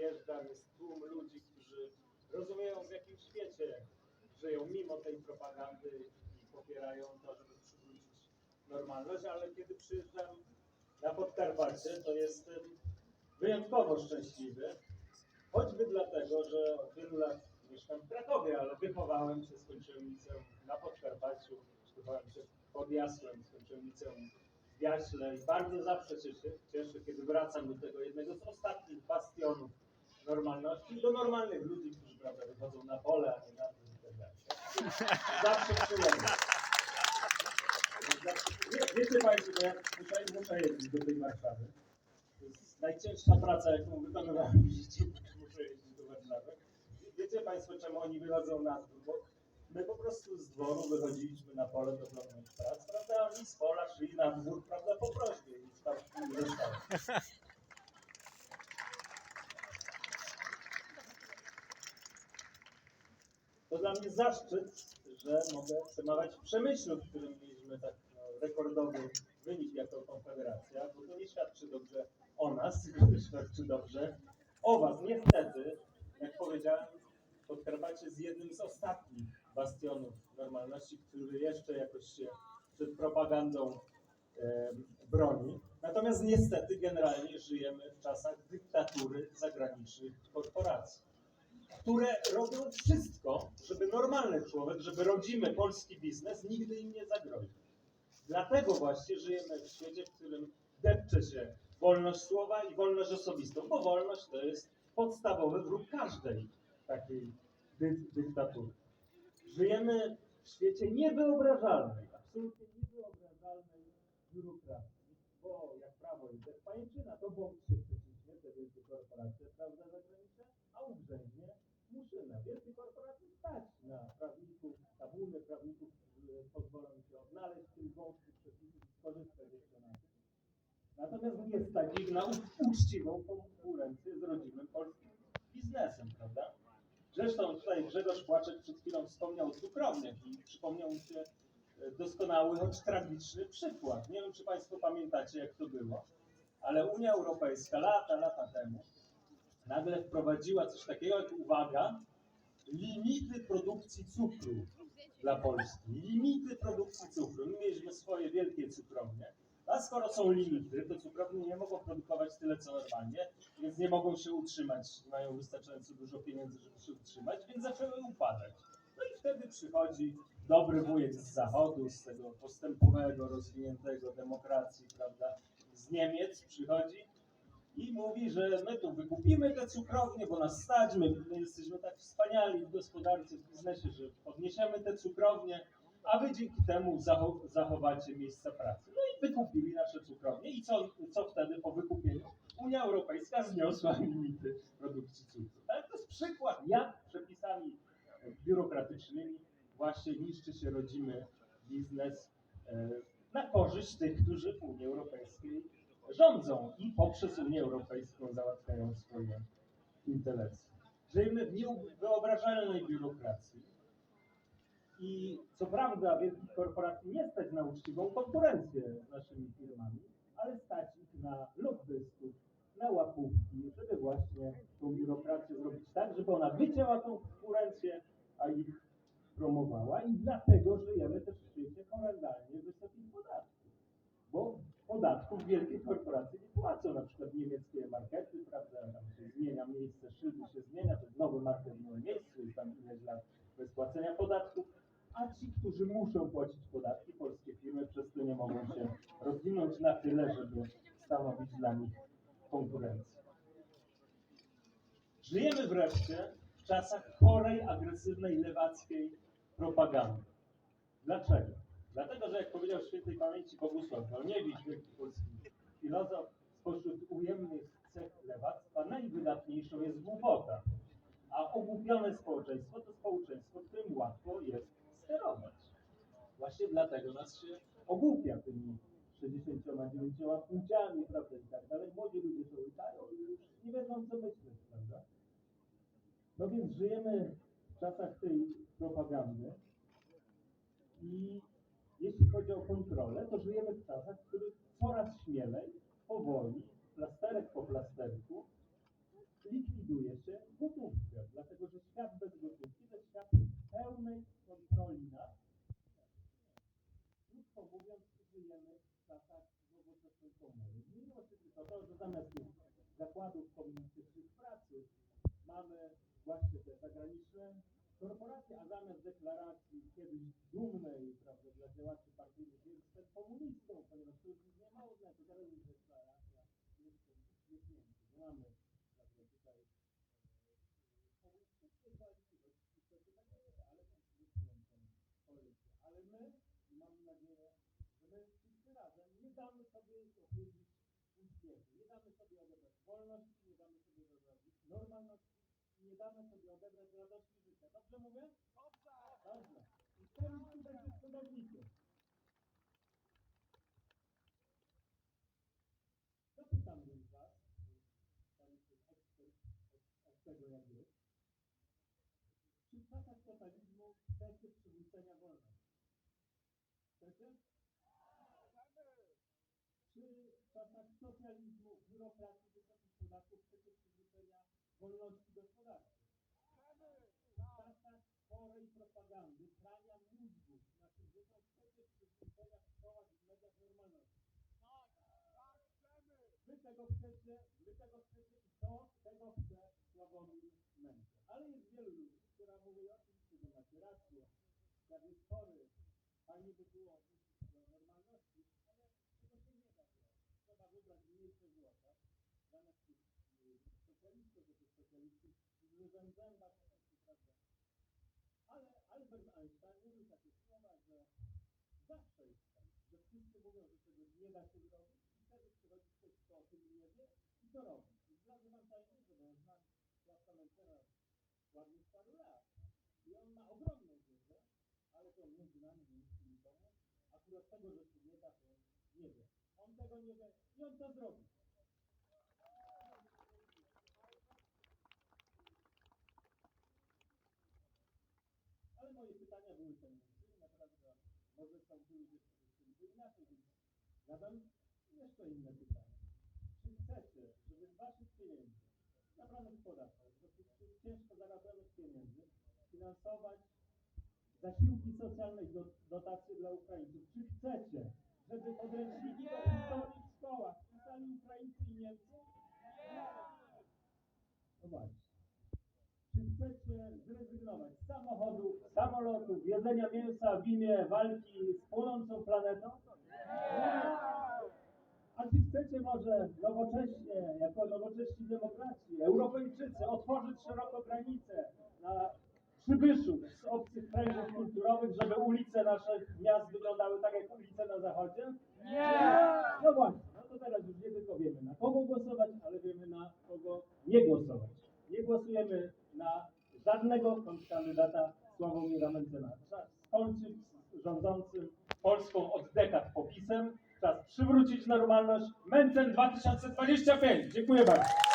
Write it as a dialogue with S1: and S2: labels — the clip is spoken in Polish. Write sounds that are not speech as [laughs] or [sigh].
S1: przyjeżdżam, jest tłum ludzi, którzy rozumieją w jakim świecie żyją mimo tej propagandy i popierają to, żeby przywrócić normalność, ale kiedy przyjeżdżam na Podkarpacie, to jestem wyjątkowo szczęśliwy, choćby dlatego, że od wielu lat mieszkam w Krakowie, ale wychowałem się, skończyłem liceum na Podkarpaciu, wychowałem się pod Jasłem, skończyłem liceum w Jaśle i bardzo zawsze się cie- cieszę, kiedy wracam do tego jednego z ostatnich bastionów normalności i do normalnych ludzi, którzy prawda, wychodzą na pole, a nie na. Zawsze przyjemnie. Wie- Wiecie Państwo, że ja tutaj muszę jeździć do tej Warszawy. To jest najcięższa praca, jaką wykonywałem w życiu, muszę jeździć do Warszawy. Wiecie Państwo, czemu oni wychodzą na dwór? Bo my po prostu z dworu wychodziliśmy na pole do drobnych prac, prawda? Oni z pola szli na dwór, prawda, po prośbie i tam zostało. Dla mnie zaszczyt, że mogę przemawiać w Przemyślu, w którym mieliśmy tak no, rekordowy wynik jako Konfederacja, bo to nie świadczy dobrze o nas, [laughs] tylko świadczy dobrze o Was. Niestety, jak powiedziałem, Podkarpacie jest jednym z ostatnich bastionów normalności, który jeszcze jakoś się przed propagandą em, broni. Natomiast niestety generalnie żyjemy w czasach dyktatury zagranicznych korporacji które robią wszystko, żeby normalny człowiek, żeby rodzimy polski biznes nigdy im nie zagroził. Dlatego właśnie żyjemy w świecie, w którym depcze się wolność słowa i wolność osobistą, bo wolność to jest podstawowy wróg każdej takiej dy dyktatury. Żyjemy w świecie niewyobrażalnej, absolutnie niewyobrażalnej biurokracji, bo jak prawo jest jak pajęczyna, to bądź się przeciwnie, te wielkie korporacje, prawda, zagraniczne, a urzędnie muszymy. Wielkie korporacje stać na prawników, tabuny prawników, którzy pozwolą się odnaleźć w tym przepisów i skorzystać jeszcze na tym. Natomiast nie stać ich na uczciwą konkurencję z rodzimym polskim biznesem, prawda? Zresztą tutaj Grzegorz Płaczek przed chwilą wspomniał o cukrowniach i przypomniał mi się e, doskonały, choć tragiczny przykład. Nie wiem, czy Państwo pamiętacie, jak to było, ale Unia Europejska lata, lata temu nagle wprowadziła coś takiego jak, uwaga, limity produkcji cukru dla Polski. Limity produkcji cukru. My mieliśmy swoje wielkie cukrownie, a skoro są limity, to cukrownie nie mogą produkować tyle, co normalnie, więc nie mogą się utrzymać, nie mają wystarczająco dużo pieniędzy, żeby się utrzymać, więc zaczęły upadać. No i wtedy przychodzi dobry wujek z zachodu, z tego postępowego, rozwiniętego demokracji, prawda, z Niemiec przychodzi i mówi, że my tu wykupimy te cukrownie, bo nas stać, my, my jesteśmy tak wspaniali w gospodarce, w biznesie, że podniesiemy te cukrownie, a wy dzięki temu zacho- zachowacie miejsca pracy. No i wykupili nasze cukrownie i co, co wtedy po wykupieniu? Unia Europejska zniosła limity produkcji cukru. Tak? To jest przykład, jak przepisami biurokratycznymi właśnie niszczy się rodzimy biznes e, na korzyść tych, którzy w Unii Europejskiej rządzą i poprzez Unię Europejską załatwiają swoje interesy. Żyjemy w niewyobrażalnej biurokracji i co prawda wielkich korporacji nie stać na uczciwą konkurencję z naszymi firmami, ale stać ich na lobbystów, na łapówki, żeby właśnie tą biurokrację zrobić tak, żeby ona wycięła tą konkurencję, a ich promowała i dlatego żyjemy też w świecie horrendalnie wysokich podatków bo podatków wielkie korporacje nie płacą, na niemieckie markety, prawda, tam się zmienia miejsce, szyldy się zmienia, to nowy market w nowym miejscu, jest tam ileś lat bez płacenia podatków, a ci, którzy muszą płacić podatki, polskie firmy przez to nie mogą się rozwinąć na tyle, żeby stanowić dla nich konkurencję. Żyjemy wreszcie w czasach chorej, agresywnej, lewackiej propagandy. Dlaczego? Dlatego, że jak powiedział świętej pamięci Bogusław Wolniewicz, wielki polski filozof, spośród ujemnych cech lewactwa najwydatniejszą jest głupota, a ogłupione społeczeństwo to społeczeństwo, którym łatwo jest sterować. Właśnie dlatego nas się ogłupia tymi 69 płciami, prawda, i tak dalej. Młodzi ludzie to łykają i już nie wiedzą, co myśleć, prawda? No więc żyjemy w czasach tej propagandy i jeśli chodzi o kontrolę, to żyjemy w czasach, w których coraz śmielej, powoli, plasterek po plasterku, likwiduje się gotówkę, dlatego że świat bez gotówki to świat pełnej kontroli nad. Krótko mówiąc, żyjemy w czasach nowoczesnej komuny. Zmieniło się to, że zamiast tych zakładów komunistycznych pracy mamy właśnie te zagraniczne korporacje, a zamiast deklaracji kiedyś dumnej, prawda, dla działaczy partyjnych, jestem komunistą, ponieważ to już nie można, to teraz już deklaracja, jestem uśmiechnięty. Nie mamy prawda, tutaj e, komunistycznej koalicji, bo niestety tak nie jest, ale komunistyczną koalicję. Ale my, i mam nadzieję, że my wszyscy razem nie damy sobie ochylić uśmiechu, nie damy sobie odebrać wolności, nie damy sobie odebrać normalności, nie damy sobie odebrać radości życia. Dobrze mówię? Dobrze. Dobrze. I teraz tutaj wszystko dobrze. Zapytam więc Was, Pan jest ekspert od, tego jak jest, czy czasach totalizmu chcecie przywrócenia wolności? Chcecie? Czy w czasach socjalizmu, biurokracji, wysokich podatków chcecie przywrócenia wolności gospodarczej? W czasach chorej propagandy, prania mózgów naszych dzieciom chcecie przywrócenia w szkołach i w mediach normalności? Wy tego chcecie, wy tego chcecie i to tego chce Sławomir Mencen. Ale jest wielu ludzi, która mówi oczywiście, że macie rację, jak jest chory, fajnie by było wrócić do normalności, ale tego się nie da zrobić. Trzeba tak? Zamiast tych y, specjalistów, że tych jest prawda. Ale Albert Einstein mówił takie słowa, że zawsze jest tak, że wszyscy mówią, że czegoś nie da się zrobić i wtedy przychodzi ktoś, kto o tym nie wie i to robi. I zdradzę wam tajemnicę, bo ja znam Sławka Mencena ładnych paru lat. I on ma ogromną wiedzę, ale to między nami nie jest nikomu. Akurat tego, że się nie da, to nie wie. On tego nie wie i on to zrobi. Ale moje pytania były i naprawdę może są były jeszcze inaczej, więc zadam jeszcze inne pytanie. Czy chcecie, żeby z waszych pieniędzy, zabranych dosyć ciężko zarobionych pieniędzy, finansować zasiłki socjalne i do- dotacje dla Ukraińców? Czy chcecie, żeby podręczniki do historii w szkołach pisali Ukraińcy i Niemcy? No właśnie. Czy chcecie zrezygnować z samochodów, samolotów, jedzenia mięsa w imię walki z płonącą planetą? A czy chcecie może nowocześnie, jako nowocześni demokraci, Europejczycy, otworzyć szeroko granice na przybyszów z obcych kręgów kulturowych, żeby ulice naszych miast wyglądały tak jak ulice na zachodzie? No właśnie, no to teraz już nie tylko wiemy na kogo głosować, ale wiemy na kogo nie głosować. Nie głosujemy na żadnego kontrkandydata Sławomira Mencena. Czas skończyć z rządzącym Polską od dekad popisem. Czas przywrócić normalność. Mencen 2025. Dziękuję bardzo.